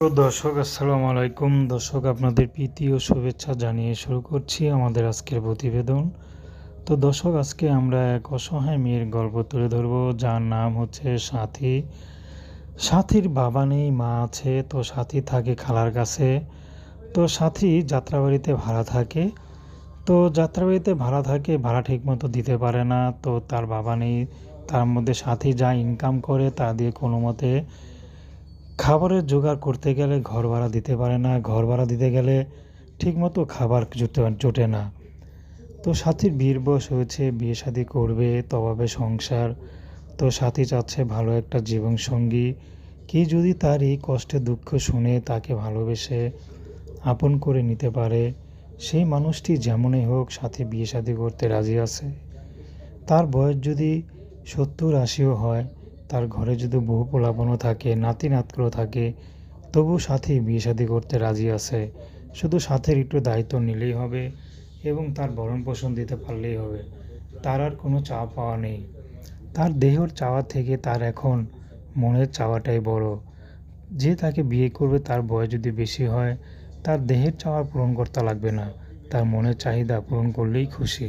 দর্শক, আসসালামু আলাইকুম। দর্শক, আপনাদের প্রীতি ও শুভেচ্ছা জানিয়ে শুরু করছি আমাদের আজকের প্রতিবেদন। তো দর্শক, আজকে আমরা এক অসহায় মেয়ের গল্প তুলে ধরব, যার নাম হচ্ছে সাথী। সাথীর বাবা নেই, মা আছে, তো সাথী থাকে খালার কাছে। তো সাথী যাত্রাবাড়িতে ভাড়া থাকে। তো যাত্রাবাড়িতে ভাড়া থাকে, ভাড়া ঠিকমতো দিতে পারে না। তো তার বাবা নেই, তার মধ্যে সাথী যা ইনকাম করে তা দিয়ে কোনো মতে খাবারের জোগাড় করতে গেলে ঘর ভাড়া দিতে পারে না ঘর ভাড়া দিতে গেলে ঠিকমতো খাবার জুটে জোটে না। তো সাথীর বিয়ের বয়স হয়েছে, বিয়ে শাদি করবে, তবে সংসার। তো সাথী চাচ্ছে ভালো একটা জীবনসঙ্গী কি যদি তার এই কষ্টে দুঃখ শুনে তাকে ভালোবেসে আপন করে নিতে পারে, সেই মানুষটি যেমনই হোক সাথে বিয়ে শাদি করতে রাজি আছে। তার বয়স যদি সত্তর আশিও হয় তার ঘরে যদি বহু পোলাপনও থাকে নাতি নাতগুলো থাকে তবু সাথে বিয়ে শাদি করতে রাজি আছে। শুধু সাথের একটু দায়িত্ব নিলেই হবে এবং তার ভরণ পোষণ দিতে পারলেই হবে। তার আর কোনো চাওয়া পাওয়া নেই। তার দেহর চাওয়া থেকে তার এখন মনের চাওয়াটাই বড়। যে তাকে বিয়ে করবে তার বয়স যদি বেশি হয়, তার দেহের চাওয়া পূরণ করতে লাগবে না। তার মনের চাহিদা পূরণ করলেই খুশি।